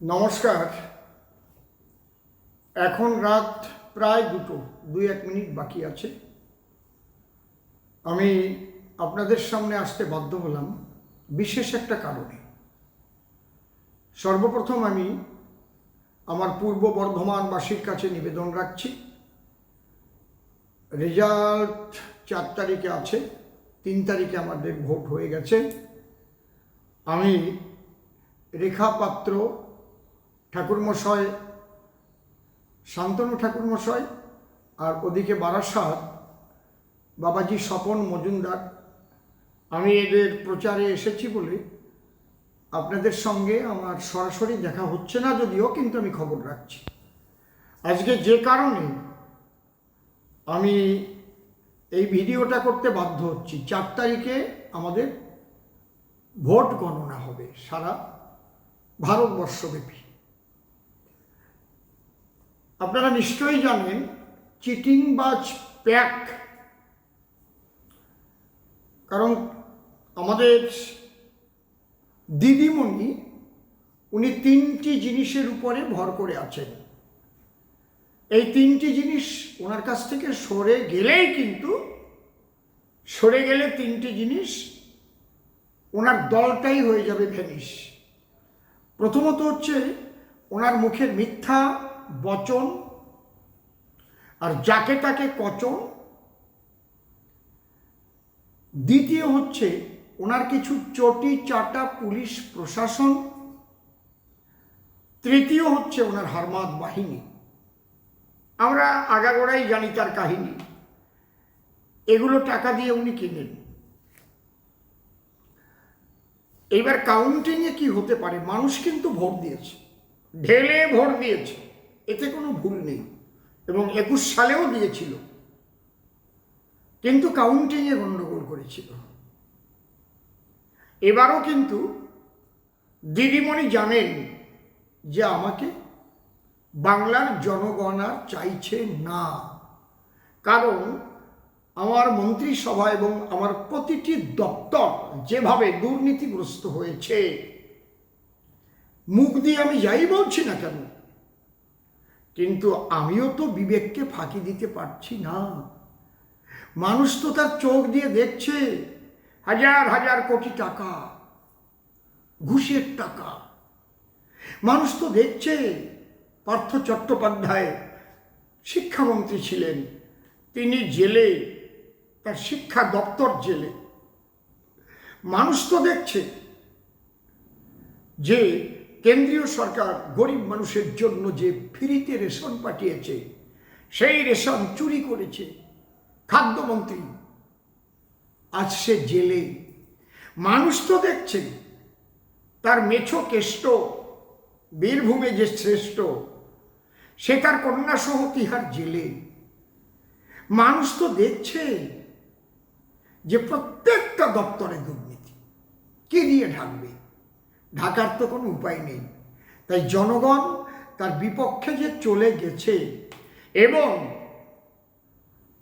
নমস্কার। এখন রাত প্রায় দুটো দুই এক মিনিট বাকি আছে। আমি আপনাদের সামনে আসতে বাধ্য হলাম বিশেষ একটা কারণে। সর্বপ্রথম আমি আমার পূর্ব বর্ধমানবাসীর কাছে নিবেদন রাখছি। রেজাল্ট চার তারিখে আছে, তিন তারিখে আমাদের ভোট হয়ে গেছে। আমি রেখা পাত্র ঠাকুরমশাই, শান্তনু ঠাকুরমশাই আর ওদিকে বারাসাত, বাবাজি স্বপন মজুমদার। আমি এদের প্রচারে এসেছি বলে আপনাদের সঙ্গে আমার সরাসরি দেখা হচ্ছে না যদিও, কিন্তু আমি খবর রাখছি। আজকে যে কারণে আমি এই ভিডিওটা করতে বাধ্য হচ্ছি। চার তারিখে আমাদের ভোট গণনা হবে সারা ভারতবর্ষব্যাপী। আপনারা নিশ্চয়ই জানেন চিটিংবাজ প্যাক, কারণ আমাদের দিদিমণি, উনি তিনটি জিনিসের উপরে ভর করে আছেন। এই তিনটি জিনিস ওনার কাছ থেকে সরে গেলেই কিন্তু, সরে গেলে তিনটি জিনিস ওনার দলটাই হয়ে যাবে ভ্যানিশ। প্রথমত হচ্ছে ওনার মুখের মিথ্যা বচন আর যাকে তাকে কচন, দ্বিতীয় হচ্ছে ওনার কিছু চটি চাটা পুলিশ প্রশাসন, তৃতীয় হচ্ছে ওনার হারমাদ বাহিনী। আমরা আগাগোড়াই জানি তার কাহিনী। এগুলো টাকা দিয়ে উনি কিনেন। এইবার কাউন্টিংয়ে কি হতে পারে? মানুষ কিন্তু ভোট দিয়েছে। ঢেলে ভোট দিয়েছে। এতে কোনো ভুল নেই। এবং একুশ সালেও দিয়েছিল। কিন্তু কাউন্টিংয়ে গণ্ডগোল করেছিল। এবারও কিন্তু দিদিমণি জানেন যে আমাকে বাংলার জনগণ আর চাইছে না। কারণ আমার মন্ত্রিসভা এবং আমার প্রতিটি দপ্তর যেভাবে দুর্নীতিগ্রস্ত হয়েছে, মুখ দিয়ে আমি যাই বলছি না কেন? কিন্তু আমিও তো বিবেককে ফাঁকি দিতে পারছি না। মানুষ তো তার চোখ দিয়ে দেখছে, হাজার হাজার কোটি টাকা, ঘুষের টাকা। মানুষ তো দেখছে, পার্থ চট্টোপাধ্যায় শিক্ষামন্ত্রী ছিলেন, তিনি জেলে, তার শিক্ষা দপ্তর জেলে। মানুষ তো দেখছে যে কেন্দ্রীয় সরকার গরিব মানুষের জন্য যে ফ্রিতে রেশন পাঠিয়েছে, সেই রেশন চুরি করেছে। খাদ্যমন্ত্রী, আজ সে জেলে। মানুষ তো দেখছে, তার মেছো কেষ্ট, বীরভূমে যে শ্রেষ্ঠ, সে তার কন্যা সহ তিহার জেলে। মানুষ তো দেখছে যে প্রত্যেকটা দপ্তরে দুর্নীতি। কি দিয়ে ঢাকবে? ঢাকার তো কোনো উপায় নেই। তাই জনগণ তার বিপক্ষে যে চলে গেছে এবং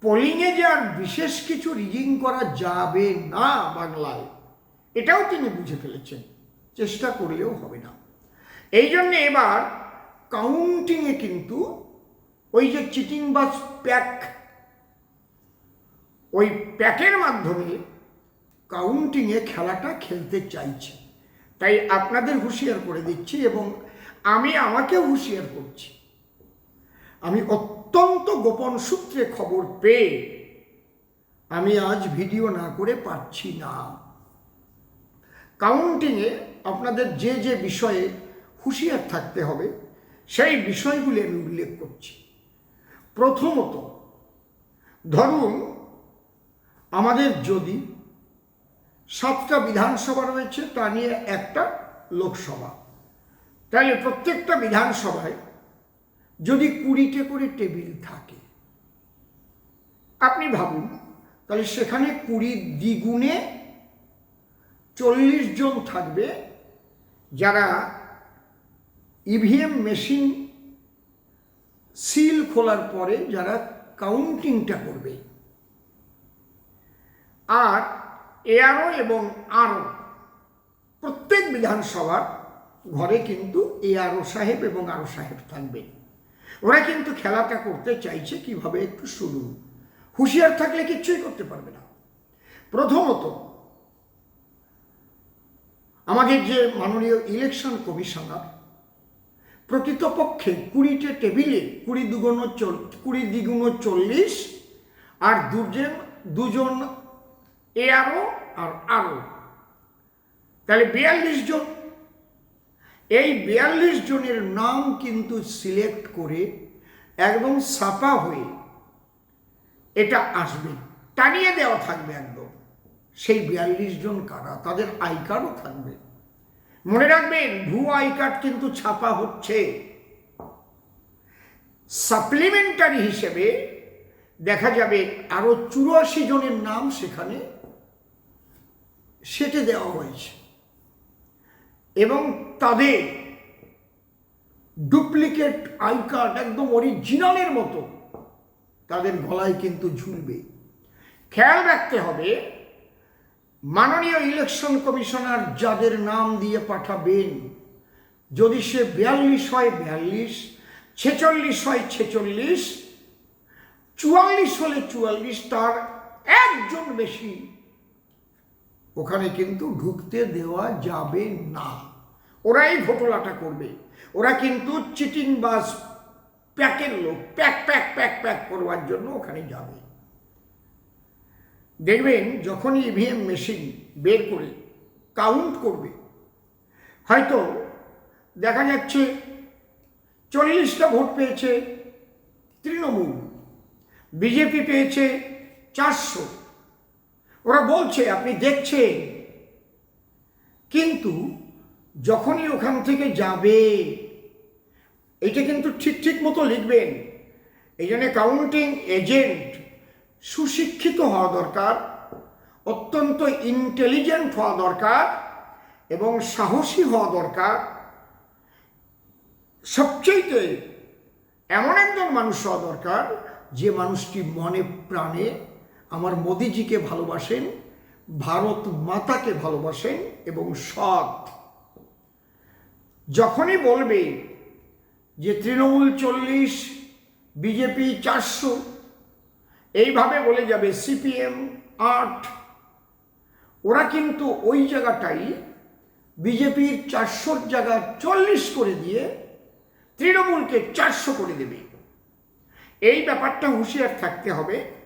পোলিংয়ে যে আর বিশেষ কিছু রিগিং করা যাবে না বাংলায়, এটাও তিনি বুঝে ফেলেছেন। চেষ্টা করলেও হবে না। এই জন্য এবার কাউন্টিংয়ে কিন্তু ওই যে চিটিং বাস প্যাক ওই প্যাকের মাধ্যমে কাউন্টিংয়ে খেলাটা খেলতে চাইছে। তাই আপনাদের হুঁশিয়ার করে দিচ্ছি এবং আমি আমাকে হুঁশিয়ার করছি। আমি অত্যন্ত গোপন সূত্রে খবর পেয়ে আমি আজ ভিডিও না করে পারছি না। কাউন্টিংয়ে আপনাদের যে যে বিষয়ে হুঁশিয়ার থাকতে হবে, সেই বিষয়গুলি আমি উল্লেখ করছি। প্রথমত, ধরুন, আমাদের যদি সাতটা বিধানসভা রয়েছে, তা নিয়ে একটা লোকসভা। তাহলে প্রত্যেকটা বিধানসভায় যদি কুড়িটে করে টেবিল থাকে, আপনি ভাবুন, তাহলে সেখানে কুড়ি দ্বিগুণে চল্লিশ জন থাকবে যারা ইভিএম মেশিন সিল খোলার পরে যারা কাউন্টিংটা করবে। আর এআরও এবং আরও। প্রত্যেক বিধানসভার ঘরে কিন্তু এ আরও সাহেব এবং আরও সাহেব থাকবে। ওরা কিন্তু খেলাটা করতে চাইছে কীভাবে একটু শুরু হুঁশিয়ার থাকলে কিচ্ছুই করতে পারবে না। প্রথমত, আমাদের যে মাননীয় ইলেকশন কমিশনার, প্রকৃতপক্ষে কুড়িটে টেবিলে কুড়ি দুগুণ চল, কুড়ি দ্বিগুণ চল্লিশ আর দুজন দুজন এ আরও আর আরও। তাহলে বিয়াল্লিশ জন। এই বিয়াল্লিশ জনের নাম কিন্তু সিলেক্ট করে একদম ছাপা হয়ে এটা আসবে। টানিয়ে দেওয়া থাকবে একদম। সেই বিয়াল্লিশ জন কারা? তাদের আই কার্ডও থাকবে। মনে রাখবেন ভু আই কার্ড কিন্তু ছাপা হচ্ছে। সাপ্লিমেন্টারি হিসেবে দেখা যাবে আরও চুরাশি জনের নাম সেখানে সেটে দেওয়া হয়েছে। এবং তাদের ডুপ্লিকেট আই কার্ড একদম অরিজিনালের মতো তাদের গলায় কিন্তু ঝুলবে। খেয়াল রাখতে হবে, মাননীয় ইলেকশন কমিশনার যাদের নাম দিয়ে পাঠাবেন, যদি সে বিয়াল্লিশ হয় বিয়াল্লিশ, ছেচল্লিশ হয় ছেচল্লিশ, চুয়াল্লিশ হলে চুয়াল্লিশ, তার একজন বেশি ওখানে কিন্তু ঢুকতে দেওয়া যাবে না। ওরাই ঘোটলাটা করবে। ওরা কিন্তু চিটিং বাস প্যাকের লোক। প্যাক প্যাক প্যাক প্যাক করবার জন্য ওখানে যাবে। দেখবেন যখনই ইভিএম মেশিন বের করে কাউন্ট করবে, হয়তো দেখা যাচ্ছে চল্লিশটা ভোট পেয়েছে তৃণমূল, বিজেপি পেয়েছে চারশো। ওরা বলছে, আপনি দেখছেন। কিন্তু যখনই ওখান থেকে যাবে, এটা কিন্তু ঠিক ঠিক মতো লিখবেন। এই জন্য কাউন্টিং এজেন্ট সুশিক্ষিত হওয়া দরকার, অত্যন্ত ইন্টেলিজেন্ট হওয়া দরকার এবং সাহসী হওয়া দরকার। সবচেয়ে এমন একজন মানুষ হওয়া দরকার, যে মানুষটি মনে প্রাণে আমার মোদিজিকে ভালোবাসেন, ভারত মাতাকে ভালোবাসেন এবং সৎ। যখনই বলবে যে তৃণমূল চল্লিশ, বিজেপি চারশো, এইভাবে বলে যাবে সিপিএম আট। ওরা কিন্তু ওই জায়গাটাই বিজেপির চারশোর জায়গা চল্লিশ করে দিয়ে তৃণমূলকে চারশো করে দেবে। এই ব্যাপারটা হুঁশিয়ার থাকতে হবে।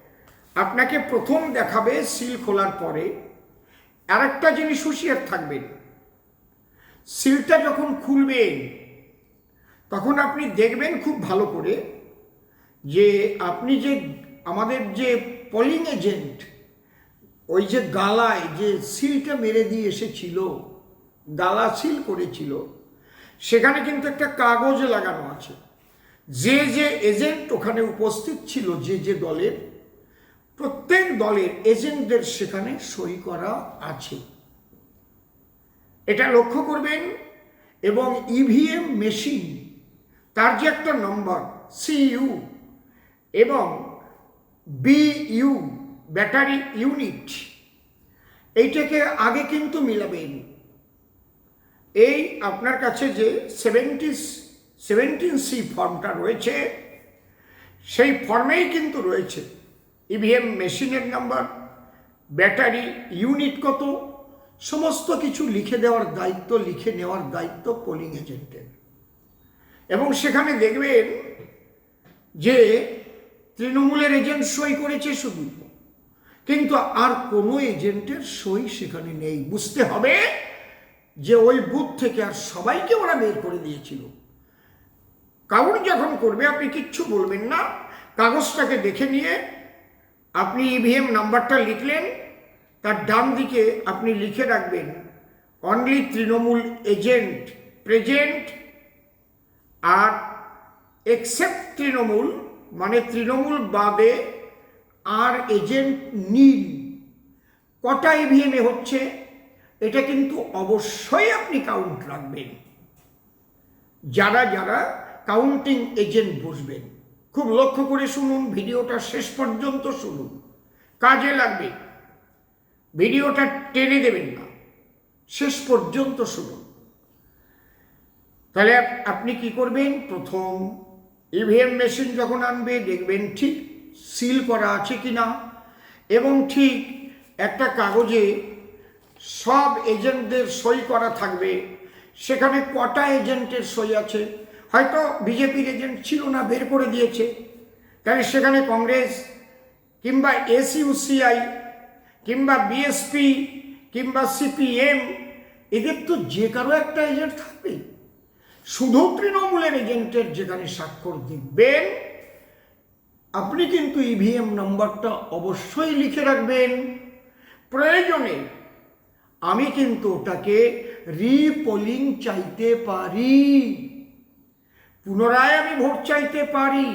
আপনাকে প্রথম দেখাবে সিল খোলার পরে আরেকটা জিনিস হুঁশিয়ার থাকবেন সিলটা যখন খুলবেন, তখন আপনি দেখবেন খুব ভালো করে যে আপনি যে আমাদের যে পলিং এজেন্ট ওই যে গালায় যে সিলটা মেরে দিয়ে এসেছিল, গালা সিল করেছিল, সেখানে কিন্তু একটা কাগজ লাগানো আছে। যে যে এজেন্ট ওখানে উপস্থিত ছিল, যে যে দলের প্রত্যেক দলের এজেন্টদের সেখানে সই করা আছে। এটা লক্ষ্য করবেন এবং ইভিএম মেশিন তার যে একটা নম্বর সিইউ এবং বিইউ ব্যাটারি ইউনিট এইটাকে আগে কিন্তু মিলাবেন। এই আপনার কাছে যে সেভেন্টি সেভেন্টিন সি ফর্মটা রয়েছে, সেই ফর্মেই কিন্তু রয়েছে। ইভিএম মেশিনের নাম্বার ব্যাটারি ইউনিট কত, সমস্ত কিছু লিখে দেওয়ার দায়িত্ব, লিখে নেওয়ার দায়িত্ব পোলিং এজেন্টের এবং সেখানে দেখবেন যে তৃণমূলের এজেন্ট সই করেছে শুধু, কিন্তু আর কোনো এজেন্টের সই সেখানে নেই। বুঝতে হবে যে ওই বুথ থেকে আর সবাইকে ওরা বের করে দিয়েছিল। কাউন্ট যখন করবে, আপনি কিচ্ছু বলবেন না, কাগজটাকে দেখে নিয়ে আপনি ইভিএম নাম্বারটা লিখলেন, তার ডান দিকে আপনি লিখে রাখবেন অনলি তৃণমূল এজেন্ট প্রেজেন্ট আর এক্সেপ্ট তৃণমূল মানে তৃণমূল বাদে আর এজেন্ট নীল কটা ইভিএমে হচ্ছে, এটা কিন্তু অবশ্যই আপনি কাউন্ট রাখবেন। যারা যারা কাউন্টিং এজেন্ট বসবেন। খুব লক্ষ্য করে শুনুন, ভিডিওটা শেষ পর্যন্ত শুনুন। কাজে লাগবে। ভিডিওটা টেনে দেবেন না। শেষ পর্যন্ত শুনুন। তাহলে আপনি কি করবেন? প্রথম ইভিএম মেশিন যখন আনবে, দেখবেন ঠিক সিল করা আছে কি না এবং ঠিক একটা কাগজে সব এজেন্টদের সই করা থাকবে। সেখানে কটা এজেন্টের সই আছে? হয়তো বিজেপির এজেন্ট ছিল না, বের করে দিয়েছে। তাহলে সেখানে কংগ্রেস কিংবা এসইউসিআই কিংবা বিএসপি কিংবা সিপিএম, এদের তো যে কারও একটা এজেন্ট থাকবে। শুধু তৃণমূলের এজেন্টের যেখানে স্বাক্ষর দেখবেন আপনি কিন্তু ইভিএম নাম্বারটা অবশ্যই লিখে রাখবেন। প্রয়োজনে আমি কিন্তু ওটাকে রিপোলিং চাইতে পারি। পুনরায় আমি ভোট চাইতে পারি।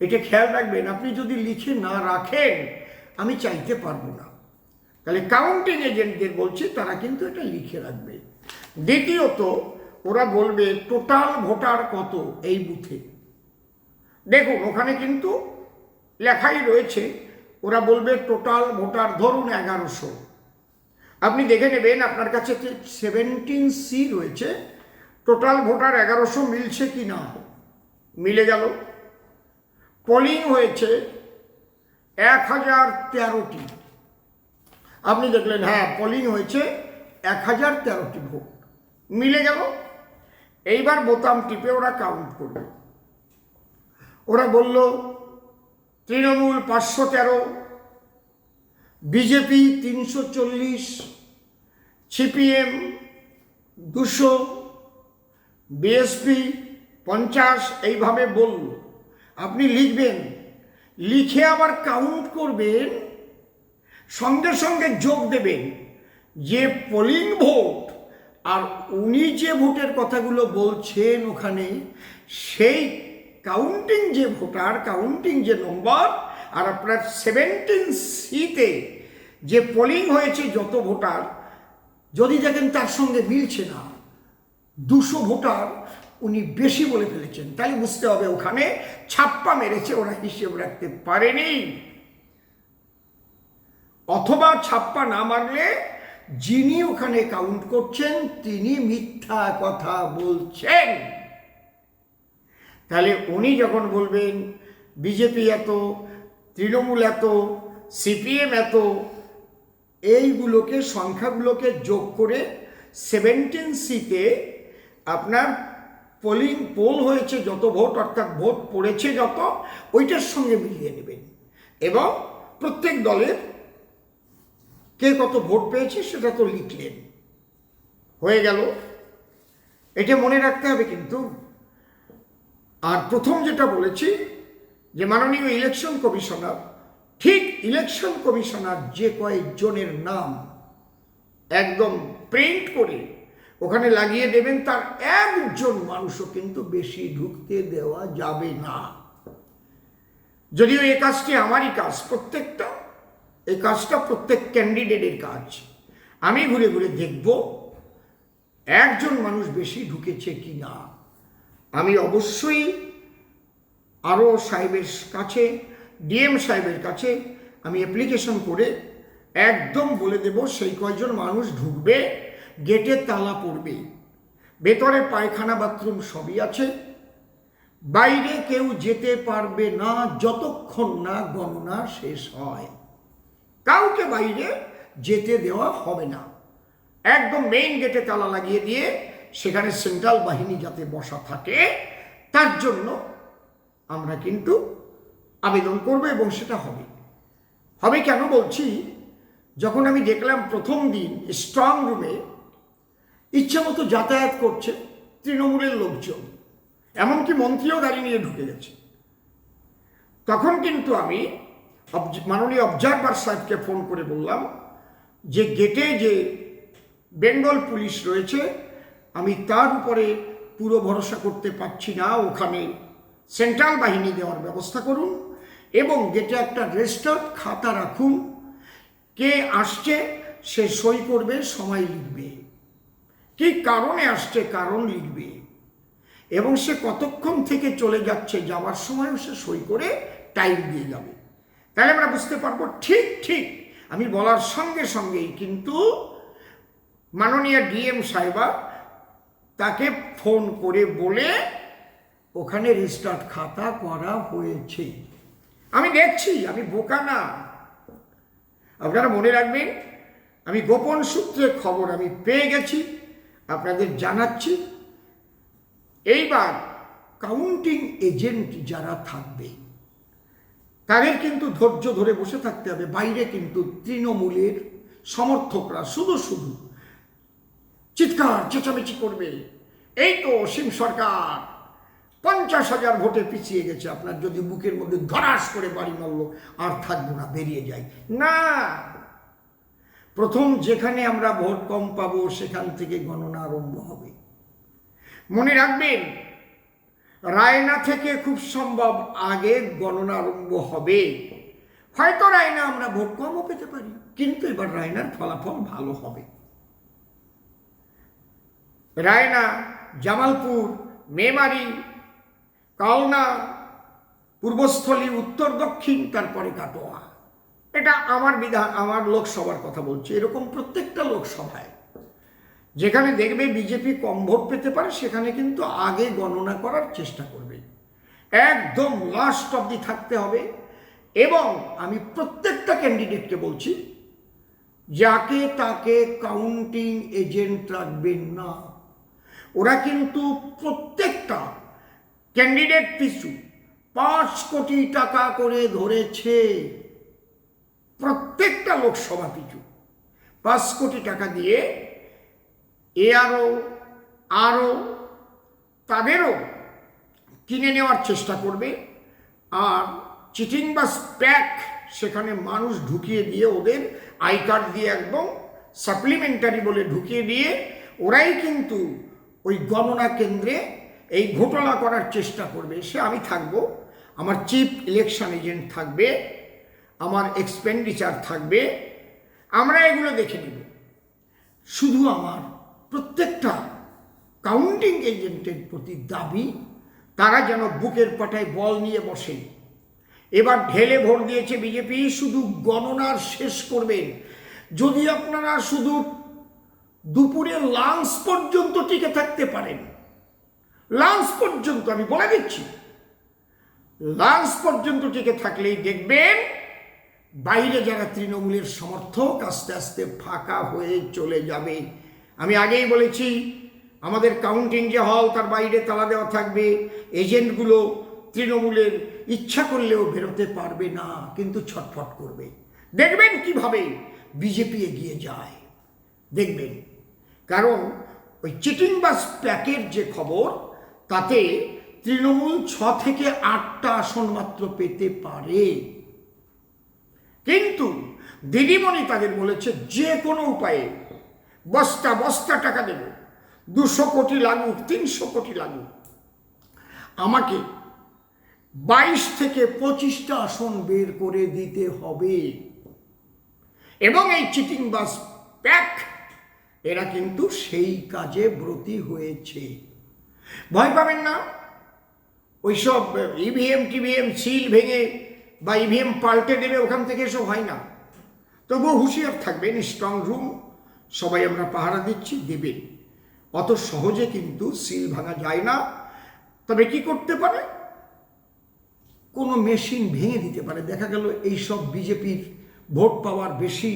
এটা খেয়াল রাখবেন, আপনি যদি লিখে না রাখেন, আমি চাইতে পারব না। তাহলে কাউন্টিং এজেন্টদের বলছি, তারা কিন্তু এটা লিখে রাখবে। দ্বিতীয়ত, ওরা বলবে টোটাল ভোটার কত এই বুথে দেখুন, ওখানে কিন্তু লেখাই রয়েছে, ওরা বলবে টোটাল ভোটার ধরুন এগারোশো। আপনি দেখে নেবেন, আপনার কাছে সেভেন্টিন সি রয়েছে টোটাল ভোটার এগারোশো মিলছে কি না? মিলে গেল। পোলিং হয়েছে এক হাজার তেরোটি। আপনি দেখলেন হ্যাঁ পোলিং হয়েছে এক হাজার তেরোটি ভোট। মিলে গেল। এইবার বোতাম টিপে ওরা কাউন্ট করবে। ওরা বলল তৃণমূল পাঁচশো তেরো বিজেপি তিনশো চল্লিশ সিপিএম দুশো বিএসপি পঞ্চাশ এইভাবে বলল। আপনি লিখবেন, লিখে আবার কাউন্ট করবেন, সঙ্গে সঙ্গে যোগ দেবেন। যে পোলিং ভোট আর উনি যে ভোটের কথাগুলো বলছেন ওখানে, সেই কাউন্টিং যে ভোটার কাউন্টিং যে নম্বর আর আপনার সেভেন্টিন সিতে যে পোলিং হয়েছে যত ভোটার, যদি দেখেন তার সঙ্গে মিলছে না। দুশো ভোটার উনি বেশি বলে ফেলেছেন। তাই বুঝতে হবে ওখানে ছাপ্পা মেরেছে ওরা, হিসেব রাখতে পারেনি। অথবা ছাপ্পা না মারলে যিনি ওখানে কাউন্ট করছেন, তিনি মিথ্যা কথা বলছেন। তাহলে উনি যখন বলবেন, বিজেপি এত, তৃণমূল এত, সিপিএম এত, এইগুলোকে, সংখ্যাগুলোকে যোগ করে সেভেন্টিন সিতে আপনার পোলিং পোল হয়েছে, যত ভোট অর্থাৎ ভোট পড়েছে যত, ওইটার সঙ্গে মিলিয়ে নেবেন। এবং প্রত্যেক দলের কে কত ভোট পেয়েছে সেটা তো লিখলেন। হয়ে গেল। এটা মনে রাখতে হবে কিন্তু, আর প্রথম যেটা বলেছি, যে মাননীয় ইলেকশন কমিশনার ঠিক ইলেকশন কমিশনার যে কয়েকজনের নাম একদম প্রিন্ট করে ওখানে লাগিয়ে দেবেন, তার একজন মানুষও কিন্তু বেশি ঢুকতে দেওয়া যাবে না। যদিও এই কাজটি আমারই কাজ, প্রত্যেকটা এই কাজটা প্রত্যেক ক্যান্ডিডেটের কাজ। আমি ঘুরে ঘুরে দেখব একজন মানুষ বেশি ঢুকেছে কি না আমি অবশ্যই আরও সাহেবের কাছে, ডিএম সাহেবের কাছে আমি অ্যাপ্লিকেশন করে একদম বলে দেব, সেই কয়জন মানুষ ঢুকবে গেটে তালা পড়বে। ভেতরে পায়খানা বাথরুম সবই আছে। বাইরে কেউ যেতে পারবে না যতক্ষণ না গণনা শেষ হয়। কাউকে বাইরে যেতে দেওয়া হবে না। একদম মেইন গেটে তালা লাগিয়ে দিয়ে সেখানে সেন্ট্রাল বাহিনী যাতে বসা থাকে, তার জন্য আমরা কিন্তু আবেদন করব এবং সেটা হবে। হবে কেন বলছি? যখন আমি দেখলাম প্রথম দিন স্ট্রং রুমে ইচ্ছে মতো যাতায়াত করছে তৃণমূলের লোকজন। এমনকি মন্ত্রীও গাড়ি নিয়ে ঢুকে গেছে। তখন কিন্তু আমি মাননীয় অবজারভার সাহেবকে ফোন করে বললাম যে গেটে যে বেঙ্গল পুলিশ রয়েছে, আমি তার উপরে পুরো ভরসা করতে পারছি না। ওখানে সেন্ট্রাল বাহিনী দেওয়ার ব্যবস্থা করুন এবং গেটে একটা রেজিস্টার্ড খাতা রাখুন। কে আসছে, সে সই করবে, সময় লিখবে। কি কারণে আসছে, কারণ লিখবে। এবং সে কতক্ষণ থেকে চলে যাচ্ছে, যাওয়ার সময়ও সে সই করে টাইম দিয়ে যাবে। তাহলে আমরা বুঝতে পারব, ঠিক ঠিক, আমি বলার সঙ্গে সঙ্গেই কিন্তু মাননীয় ডিএম সাহেবা তাকে ফোন করে বলে ওখানে রেজিস্টার্ড খাতা করা হয়েছে। আমি দেখছি, আমি বোকা না। আপনারা মনে রাখবেন, আমি গোপন সূত্রে খবর আমি পেয়ে গেছি। আপনাদের জানাচ্ছি, এইবার কাউন্টিং এজেন্ট যারা থাকবে, তাদের কিন্তু ধৈর্য ধরে বসে থাকতে হবে। বাইরে কিন্তু তৃণমূলের সমর্থকরা শুধু শুধু চিৎকার, চেঁচামেচি করবে। এই তো অসীম সরকার। পঞ্চাশ হাজার ভোটে পিছিয়ে গেছে আপনার। যদি বুকের মধ্যে ধরাস করে বাড়ি মারল, আর থাকব না, বেরিয়ে যায় না! প্রথম যেখানে আমরা ভোট কম পাবো, সেখান থেকে গণনা আরম্ভ হবে। মনে রাখবেন, রায়না থেকে খুব সম্ভব আগে গণনা আরম্ভ হবে। হয়তো রায়না আমরা ভোট কমও পেতে পারি, কিন্তু এবার রায়নার ফলাফল ভালো হবে। রায়না, জামালপুর, মেমারি, কালনা, পূর্বস্থলী, উত্তর, দক্ষিণ, তারপরে কাটোয়া। এটা আমার বিধান, আমার লোকসভার কথা বলছি, এরকম প্রত্যেকটা লোকসভায়। যেখানে দেখবে বিজেপি কম ভোট পেতে পারে, সেখানে কিন্তু আগে গণনা করার চেষ্টা করবে। একদম লাস্ট অবধি থাকতে হবে। এবং আমি প্রত্যেকটা ক্যান্ডিডেটকে বলছি, যাকে তাকে কাউন্টিং এজেন্ট রাখবেন না। ওরা কিন্তু প্রত্যেকটা ক্যান্ডিডেট পিছু পাঁচ কোটি টাকা করে ধরেছে। প্রত্যেকটা লোকসভা পিছু পাঁচ কোটি টাকা দিয়ে এ আরও তাদেরও কিনে নেওয়ার চেষ্টা করবে আর চিটিং বা স্প্যাক সেখানে মানুষ ঢুকিয়ে দিয়ে ওদের আই কার্ড দিয়ে একদম সাপ্লিমেন্টারি বলে ঢুকিয়ে দিয়ে ওরাই কিন্তু ওই গণনা কেন্দ্রে এই ঘোটালা করার চেষ্টা করবে। সে আমি থাকব। আমার চিফ ইলেকশন এজেন্ট থাকবে। আমার এক্সপেন্ডিচার থাকবে, আমরা এগুলো দেখে নেব। শুধু আমার প্রত্যেকটা কাউন্টিং এজেন্টের প্রতি দাবি, তারা যেন বুকের পাটায় বল নিয়ে বসে। এবার ঢেলে ভোট দিয়েছে বিজেপি, শুধু গণনার শেষ করবেন যদি আপনারা শুধু দুপুরে লাঞ্চ পর্যন্ত টিকে থাকতে পারেন লাঞ্চ পর্যন্ত আমি বলে দিচ্ছি লাঞ্চ পর্যন্ত টিকে থাকলেই দেখবেন বাইরে যারা তৃণমূলের সমর্থক আস্তে আস্তে ফাঁকা হয়ে চলে যাবে। আমি আগেই বলেছি, আমাদের কাউন্টিং যে হল তার বাইরে তালা দেওয়া থাকবে। এজেন্টগুলো তৃণমূলের ইচ্ছা করলেও বেরোতে পারবে না, কিন্তু ছটফট করবে। দেখবেন কীভাবে বিজেপি এগিয়ে যায়। দেখবেন, কারণ ওই চিটিং বাস প্যাকের যে খবর, তাতে তৃণমূল ছ থেকে আটটা আসন মাত্র পেতে পারে। কিন্তু দিদিমণি তাদের বলেছে, যে কোনো উপায়ে বস্তা বস্তা টাকা দেব। দুশো কোটি লাগুক, তিনশো কোটি লাগুক। আমাকে বাইশ থেকে পঁচিশটা আসন বের করে দিতে হবে। এবং এই চিটিং বাস প্যাক, এরা কিন্তু সেই কাজে ব্রতী হয়েছে। ভয় পাবেন না, ওইসব ইভিএম, টিভিএম, সিল ভেঙে বা ইভিএম পাল্টে দেবে ওখান থেকে এসব হয় না। তবুও হুঁশিয়ার থাকবেন স্ট্রং রুম সবাই আমরা পাহারা দিচ্ছি, দেবেন। অত সহজে কিন্তু সিল ভাঙা যায় না। তবে কি করতে পারে? কোনো মেশিন ভেঙে দিতে পারে। দেখা গেল এইসব বিজেপির ভোট পাওয়ার বেশি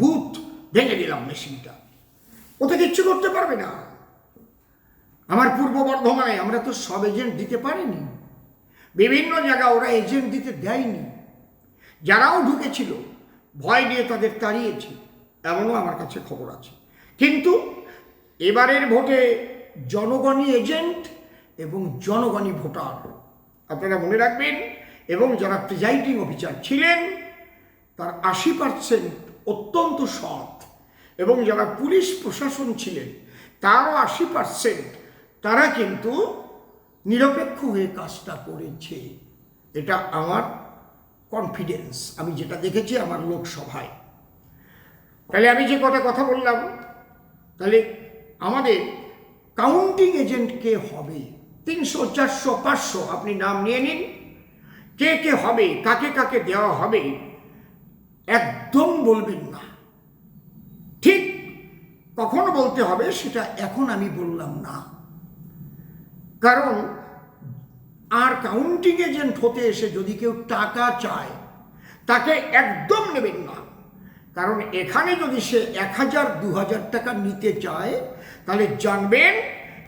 বুথ ভেঙে দিলাম মেশিনটা ওতে কিচ্ছু করতে পারবে না। আমার পূর্ব বর্ধমানে আমরা তো সব এজেন্ট দিতে পারিনি। বিভিন্ন জায়গা ওরা এজেন্ট দিতে দেয়নি। যারাও ঢুকেছিল, ভয় নিয়ে তাদের তাড়িয়েছে, এমনও আমার কাছে খবর আছে। কিন্তু এবারের ভোটে জনগণই এজেন্ট এবং জনগণই ভোটার। আপনারা মনে রাখবেন, এবং যারা প্রিজাইডিং অফিসার ছিলেন, তার আশি পার্সেন্ট অত্যন্ত সৎ, এবং যারা পুলিশ প্রশাসন ছিলেন, তারও আশি পার্সেন্ট তারা কিন্তু নিরপেক্ষ হয়ে কাজটা করেছে, এটা আমার কনফিডেন্স আমি যেটা দেখেছি আমার লোকসভায়। তাহলে আমি যে কটা কথা বললাম, তাহলে আমাদের কাউন্টিং এজেন্ট কে হবে? তিনশো, চারশো, পাঁচশো, আপনি নাম নিয়ে নিন। কে কে হবে? কাকে কাকে দেওয়া হবে? একদম বলবেন না। ঠিক কখন বলতে হবে সেটা এখন আমি বললাম না। কারণ আর কাউন্টিং এজেন্ট হতে এসে যদি কেউ টাকা চায়, তাকে একদম নেবেন না। কারণ এখানে যদি সে এক হাজার, দু হাজার টাকা নিতে চায়, তাহলে জানবেন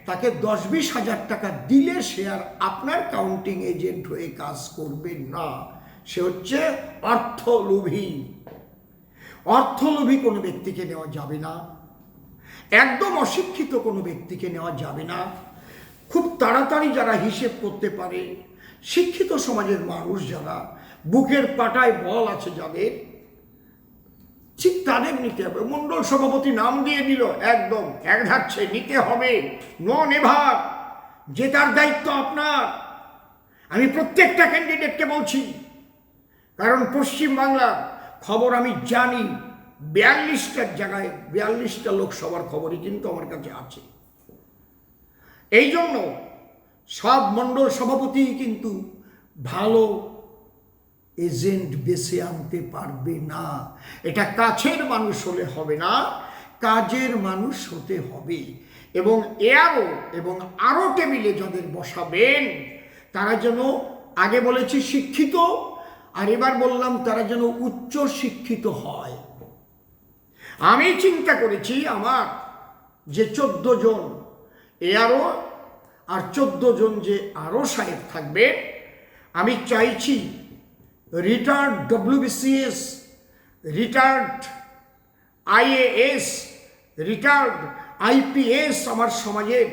তাকে দশ, বিশ হাজার টাকা দিলে সে আর আপনার কাউন্টিং এজেন্ট হয়ে কাজ করবে না। সে হচ্ছে অর্থলোভী। অর্থলোভী কোনো ব্যক্তিকে নেওয়া যাবে না। একদম অশিক্ষিত কোনো ব্যক্তিকে নেওয়া যাবে না। খুব তাড়াতাড়ি যারা হিসেব করতে পারে, শিক্ষিত সমাজের মানুষ যারা, বুকের পাটায় বল আছে যাদের, ঠিক তাদের নিতে হবে। মন্ডল সভাপতি নাম দিয়ে দিল, একদম এক ধাচ্ছে নিতে হবে, নো নেভার জেতার দায়িত্ব আপনার। আমি প্রত্যেকটা ক্যান্ডিডেটকে বলছি, কারণ পশ্চিম বাংলার খবর আমি জানি বিয়াল্লিশটার জায়গায়, বিয়াল্লিশটা লোকসভার খবরই কিন্তু আমার কাছে আছে। এই জন্য সব মণ্ডল সভাপতি কিন্তু ভালো এজেন্ট বেছে আনতে পারবে না। এটা কাছের মানুষ হলে হবে না, কাজের মানুষ হতে হবে। এবং এয়ারও এবং আরও টেবিলে যাদের বসাবেন, তারা যেন আগে বলেছি শিক্ষিত, আর এবার বললাম তারা যেন উচ্চ শিক্ষিত হয়। আমি চিন্তা করেছি আমার যে চোদ্দ জন এআরও আর চোদ্দ জন যে আরও সাহেব থাকবে, আমি চাইছি retired WBCS retired IAS retired IPS আমার সমাজের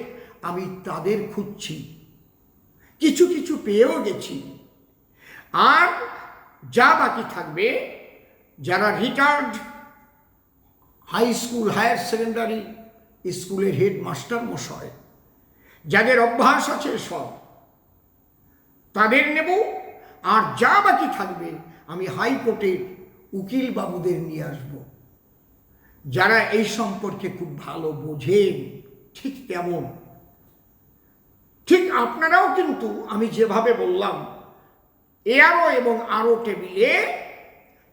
আমি তাদের খুঁজছি। কিছু কিছু পেয়েও গেছি। আর যা বাকি থাকবে, যারা retired high school higher secondary স্কুলের হেড মাস্টার মশাই যাদের অভ্যাস আছে সব, তাদের নেব, আর যা বাকি থাকবে আমি হাইকোর্টের উকিল বাবুদের নিয়ে আসব। যারা এই সম্পর্কে খুব ভালো বোঝেন, ঠিক তেমন। ঠিক আপনারাও কিন্তু আমি যেভাবে বললাম, এআরও এবং আরও টেবিলে,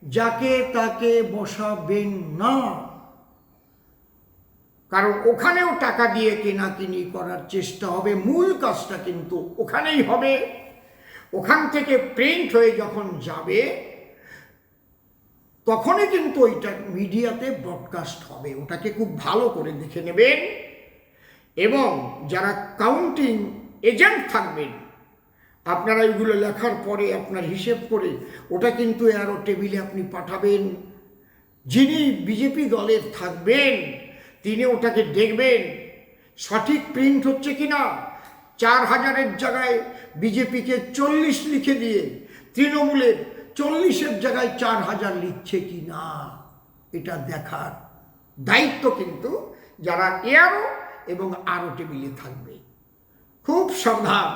যাকে তাকে বসাবেন না। কারণ ওখানেও টাকা দিয়ে কেনাকিনি করার চেষ্টা হবে। মূল কাজটা কিন্তু ওখানেই হবে। ওখান থেকে প্রিন্ট হয়ে যখন যাবে, তখনই কিন্তু ওইটা মিডিয়াতে ব্রডকাস্ট হবে। ওটাকে খুব ভালো করে দেখে নেবেন। এবং যারা কাউন্টিং এজেন্ট থাকবেন, আপনারা এগুলো লেখার পরে আপনার হিসেব করে ওটা কিন্তু আরও টেবিলে আপনি পাঠাবেন। যিনি বিজেপি দলের থাকবেন তিনি ওটাকে দেখবেন, সঠিক প্রিন্ট হচ্ছে কি না চার হাজারের জায়গায় বিজেপিকে চল্লিশ লিখে দিয়ে, তৃণমূলের চল্লিশের জায়গায় চার হাজার লিখছে কি না এটা দেখার দায়িত্ব কিন্তু যারা এয়ারও এবং আরও টেবিলে থাকবে। খুব সাবধান।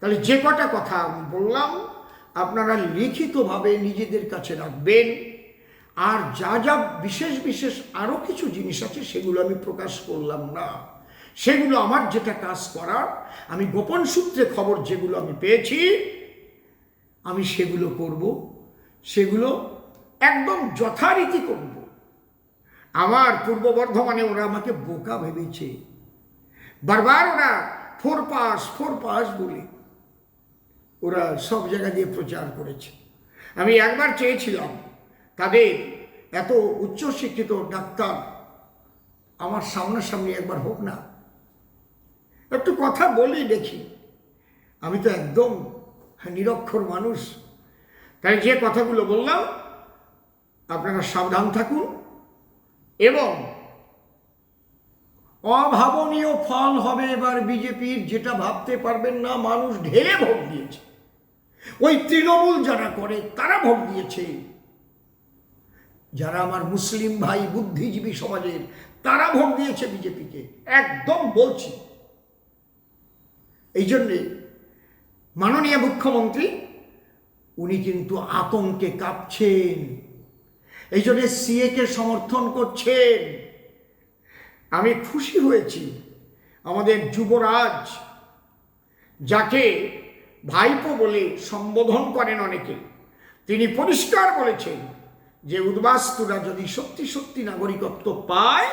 তাহলে যে কটা কথা আমি বললাম, আপনারা লিখিতভাবে নিজেদের কাছে রাখবেন। আর যা যা বিশেষ বিশেষ আরও কিছু জিনিস আছে, সেগুলো আমি প্রকাশ করলাম না। সেগুলো আমার যেটা কাজ করার, আমি গোপন সূত্রে খবর যেগুলো আমি পেয়েছি, আমি সেগুলো করব। সেগুলো একদম যথারীতি করব। আমার পূর্ব বর্ধমানে ওরা আমাকে বোকা ভেবেছে। বারবার ওরা ফোর পাস ফোর পাস বলে ওরা সব জায়গা দিয়ে প্রচার করেছে। আমি একবার চেয়েছিলাম তাদের এত উচ্চশিক্ষিত ডাক্তার আমার সামনাসামনি একবার হোক না। একটু কথা বলি দেখি। আমি তো একদম নিরক্ষর মানুষ। তাই যে কথাগুলো বললাম, আপনারা সাবধান থাকুন এবং অভাবনীয় ফল হবে এবার বিজেপির, যেটা ভাবতে পারবেন না, মানুষ ঢেলে ভোট দিয়েছে। ওই তৃণমূল যারা করে, তারা ভোট দিয়েছে। যারা আমার মুসলিম ভাই, বুদ্ধিজীবী সমাজের, তারা ভোট দিয়েছে বিজেপিকে। একদম বলছি। এই জন্যে মাননীয় মুখ্যমন্ত্রী, উনি কিন্তু আতঙ্কে কাঁপছেন। এই জন্য সিএকে সমর্থন করছেন। আমি খুশি হয়েছি। আমাদের যুবরাজ, যাকে ভাইপো বলে সম্বোধন করেন অনেকে, তিনি পরিষ্কার বলেছেন যে উদ্বাস্তুরা যদি সত্যি সত্যি নাগরিকত্ব পায়,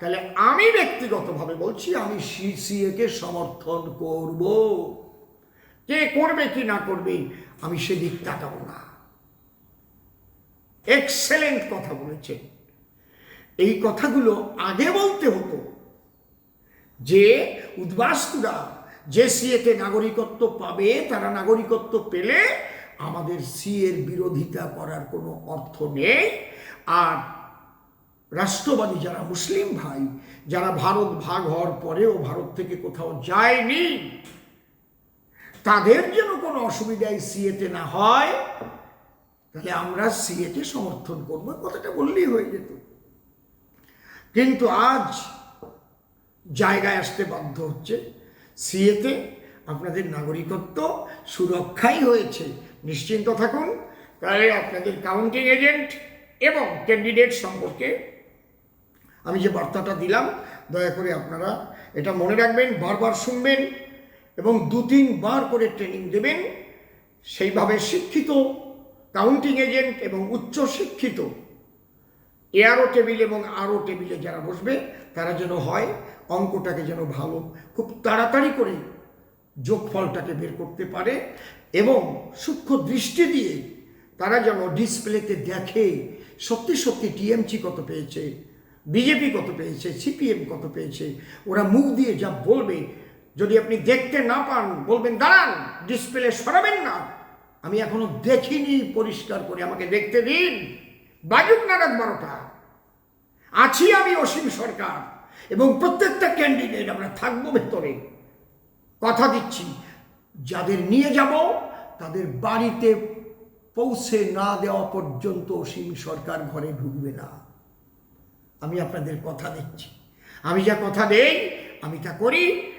তাহলে আমি ব্যক্তিগতভাবে বলছি, আমি সিসিএ কে সমর্থন করব। কে করবে, কি না করবে, আমি সেদিক তাকাবো না। এক্সেলেন্ট কথা বলেছেন। এই কথাগুলো আগে বলতে হতো যে উদ্বাস্তুরা যে সিএতে নাগরিকত্ব পাবে, তারা নাগরিকত্ব পেলে আমাদের সিএর বিরোধিতা করার কোনো অর্থ নেই। আর রাষ্ট্রবাদী যারা মুসলিম ভাই, যারা ভারত ভাগ হওয়ার পরেও ভারত থেকে কোথাও যায়নি, তাদের যেন কোনো অসুবিধায় সিএতে না হয়, তাহলে আমরা সিএতে সমর্থন করব। কথাটা বললেই হয়ে যেত। কিন্তু আজ জায়গায় আসতে বাধ্য হচ্ছে। সিএতে আপনাদের নাগরিকত্ব সুরক্ষাই হয়েছে। নিশ্চিন্ত থাকুন, তাহলে আপনাদের কাউন্টিং এজেন্ট এবং ক্যান্ডিডেট সম্পর্কে আমি যে বার্তাটা দিলাম, দয়া করে আপনারা এটা মনে রাখবেন, বারবার শুনবেন এবং দু তিনবার করে ট্রেনিং দেবেন। সেইভাবে শিক্ষিত কাউন্টিং এজেন্ট এবং উচ্চ শিক্ষিত এআরও টেবিল এবং আরও টেবিলে যারা বসবে, তারা যেন হয়, অঙ্কটাকে যেন ভালো, খুব তাড়াতাড়ি করে যোগফলটাকে বের করতে পারে এবং সূক্ষ্ম দৃষ্টি দিয়ে তারা যেন ডিসপ্লেতে দেখে সত্যি সত্যি টিএমসি কত পেয়েছে, বিজেপি কত পেয়েছে, সিপিএম কত পেয়েছে, ওরা মুখ দিয়ে যা বলবে, যদি আপনি দেখতে না পান, বলবেন, দাঁড়ান, ডিসপ্লে সরাবেন না। আমি এখনও দেখিনি, পরিষ্কার করে আমাকে দেখতে দিন। বাজুক নাগাদ বারোটা। আছি আমি অসীম সরকার এবং প্রত্যেকটা ক্যান্ডিডেট আমরা থাকব ভেতরে। কথা দিচ্ছি। যাদের নিয়ে যাব, তাদের বাড়িতে পৌঁছে না দেওয়া পর্যন্ত অসীম সরকার ঘরে ঢুকবে না। আমি আপনাদের কথা দিচ্ছি। আমি যা কথা দেই, আমি তা করি।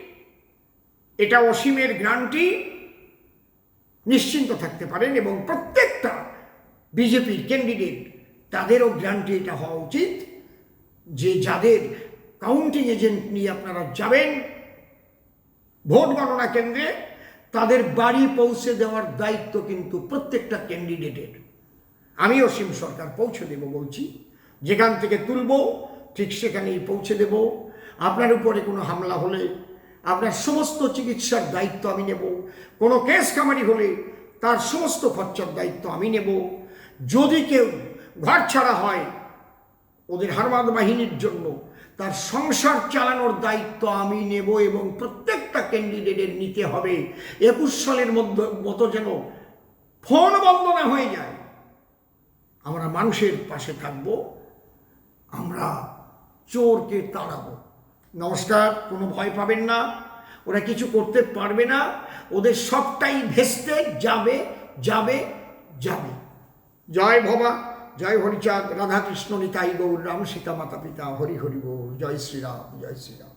এটা অসীমের গ্রান্টি। নিশ্চিন্ত থাকতে পারেন এবং প্রত্যেকটা বিজেপির ক্যান্ডিডেট, তাদেরও গ্রান্টি এটা হওয়া উচিত যে যাদের কাউন্টিং এজেন্ট নিয়ে আপনারা যাবেন ভোট গণনা কেন্দ্রে তাদের বাড়ি পৌঁছে দেওয়ার দায়িত্ব কিন্তু প্রত্যেকটা ক্যান্ডিডেটের। আমি অসীম সরকার পৌঁছে দেব বলছি। যেখান থেকে তুলব, ঠিক সেখানেই পৌঁছে দেব। আপনার উপরে কোনো হামলা হলে, আপনার সমস্ত চিকিৎসার দায়িত্ব আমি নেব। কোনো কেস কামারি হলে, তার সমস্ত খরচার দায়িত্ব আমি নেব। যদি কেউ ঘর ছাড়া হয়, ওদের হারমাদ বাহিনীর জন্য তার সংসার চালানোর দায়িত্ব আমি নেব এবং প্রত্যেকটা ক্যান্ডিডেটের নিতে হবে। একুশ সালের মধ্যে মতো যেন ফোন বন্ধ না হয়ে যায়। আমরা মানুষের পাশে থাকব। আমরা চোরকে তাড়াবো। নমস্কার, কোনো ভয় পাবেন না। ওরা কিছু করতে পারবে না। ওদের সবটাই ভেস্তে যাবে যাবে যাবে। জয় ভবা। জয় হরিচাঁদ, রাধাকৃষ্ণ নিতাই গৌর, রাম সীতা মাতা পিতা, হরি হরি গৌর জয় শ্রীরাম জয় শ্রীরাম।